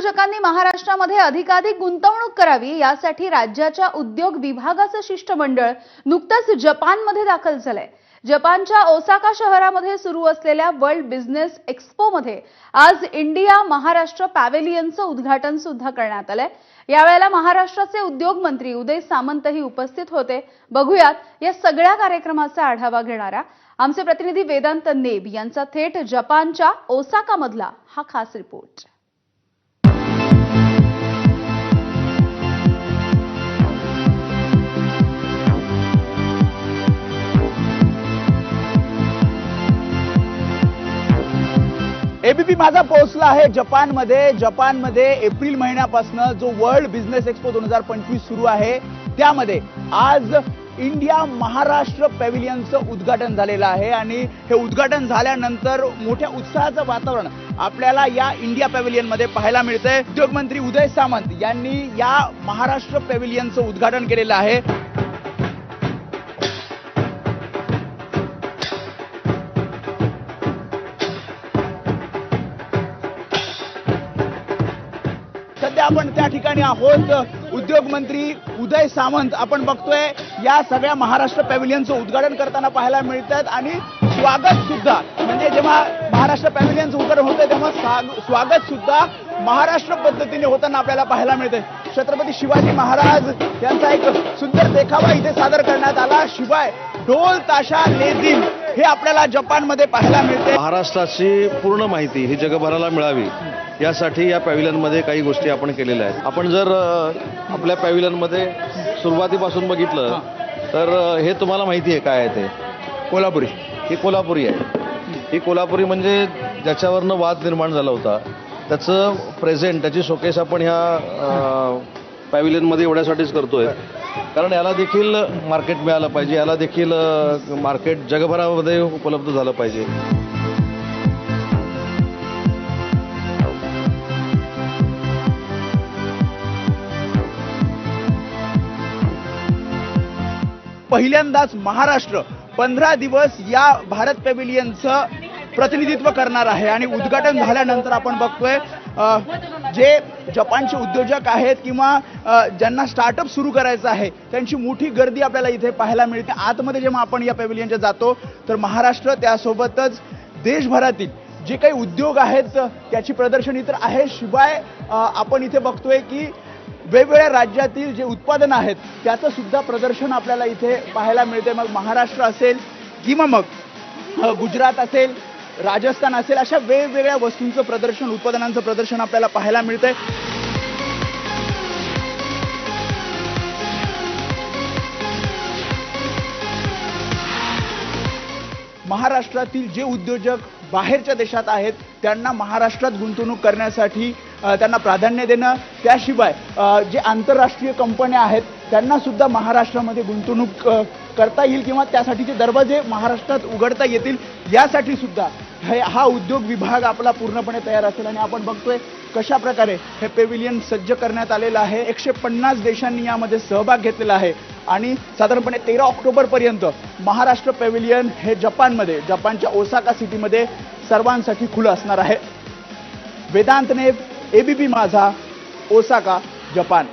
उद्योजकांनी महाराष्ट्रामध्ये अधिकाधिक गुंतवणूक करावी यासाठी राज्याच्या उद्योग विभागाचं शिष्टमंडळ नुकतंच जपानमध्ये दाखल झालंय. जपानच्या ओसाका शहरामध्ये सुरू असलेल्या वर्ल्ड बिझनेस एक्स्पोमध्ये आज इंडिया महाराष्ट्र पॅव्हेलियनचं उद्घाटन सुद्धा करण्यात आलंय. यावेळेला महाराष्ट्राचे उद्योग मंत्री उदय सामंतही उपस्थित होते. बघूयात या सगळ्या कार्यक्रमाचा आढावा घेणारा आमचे प्रतिनिधी वेदांत नेब यांचा थेट जपानच्या ओसाकामधला हा खास रिपोर्ट. एबीपी माझा पोहोचला आहे जपानमध्ये. जपानमध्ये एप्रिल महिन्यापासून जो वर्ल्ड बिझनेस एक्सपो दोन हजार पंचवीस सुरू आहे त्यामध्ये आज इंडिया महाराष्ट्र पॅव्हिलियनचं उद्घाटन झालेलं आहे आणि हे उद्घाटन झाल्यानंतर मोठ्या उत्साहाचं वातावरण आपल्याला या इंडिया पॅव्हिलियनमध्ये पाहायला मिळतंय. उद्योगमंत्री उदय सामंत यांनी या महाराष्ट्र पॅव्हिलियनचं उद्घाटन केलेलं आहे. सध्या आपण त्या ठिकाणी आहोत. उद्योग मंत्री उदय सामंत आपण बघतोय या सगळ्या महाराष्ट्र पॅव्हिलियनचं उद्घाटन करताना पाहायला मिळतात आणि स्वागत सुद्धा म्हणजे जेव्हा महाराष्ट्र पॅव्हिलियनचं उद्घाटन होतं तेव्हा स्वागत सुद्धा महाराष्ट्र पद्धतीने होताना आपल्याला पाहायला मिळते छत्रपती शिवाजी महाराज यांचा एक सुंदर देखावा इथे सादर करण्यात आला. शिवाय ढोल ताशा लेझिम. हे आपल्याला जपानमध्ये पाहायला मिळते. महाराष्ट्राची पूर्ण माहिती ही जगभराला मिळावी यासाठी या पॅव्हिलियनमध्ये काही गोष्टी आपण केलेल्या आहेत. आपण जर आपल्या पॅव्हिलियनमध्ये सुरुवातीपासून बघितलं तर हे तुम्हाला माहिती आहे काय आहे ते? कोल्हापुरी. ही कोल्हापुरी आहे. ही कोल्हापुरी म्हणजे ज्याच्यावरनं वाद निर्माण झाला होता त्याचं प्रेझेंट त्याची शोकेस आपण ह्या पॅव्हिलियनमध्ये एवढ्यासाठीच करतोय. कारण याला देखील मार्केट मिळालं पाहिजे. याला देखील मार्केट जगभरामध्ये उपलब्ध झालं पाहिजे. पहिल्यांदाच महाराष्ट्र पंधरा दिवस या भारत पॅव्हिलियनचं प्रतिनिधित्व करणार आहे. आणि उद्घाटन झाल्यानंतर आपण बघतोय जे जपानचे उद्योजक आहेत किंवा ज्यांना स्टार्टअप सुरू करायचं आहे त्यांची मोठी गर्दी आपल्याला इथे पाहायला मिळते. आतमध्ये जेव्हा आपण या पॅव्हिलियनच्या जातो तर महाराष्ट्र त्यासोबतच देशभरातील जे काही उद्योग आहेत त्याची प्रदर्शनी तर आहे. शिवाय आपण इथे बघतोय की वेगवेगळ्या राज्यातील जे उत्पादनं आहेत त्याचं सुद्धा प्रदर्शन आपल्याला इथे पाहायला मिळते. मग महाराष्ट्र असेल किंवा मग गुजरात असेल राजस्थान असेल अशा वेगवेगळ्या वस्तूंचं प्रदर्शन उत्पादनांचं प्रदर्शन आपल्याला पाहायला मिळतंय. महाराष्ट्रातील जे उद्योजक बाहेरच्या देशात आहेत त्यांना महाराष्ट्रात गुंतवणूक करण्यासाठी त्यांना प्राधान्य देणं त्याशिवाय जे आंतरराष्ट्रीय कंपन्या आहेत त्यांना सुद्धा महाराष्ट्रामध्ये गुंतवणूक करता येईल किंवा त्यासाठीचे दरवाजे महाराष्ट्रात उघडता येतील यासाठी सुद्धा हे हा उद्योग विभाग आपला पूर्णपणे तयार असेल आणि आपण बघतोय कशा प्रकारे हे पेव्हिलियन सज्ज करण्यात आलेलं आहे. एकशे पन्नास देशांनी यामध्ये सहभाग घेतलेला आहे. आणि साधारणपणे तेरा ऑक्टोबरपर्यंत महाराष्ट्र पेव्हिलियन हे जपानमध्ये जपानच्या ओसाका सिटीमध्ये सर्वांसाठी खुलं असणार आहे. वेदांतने एबीपी माझा ओसाका जपान.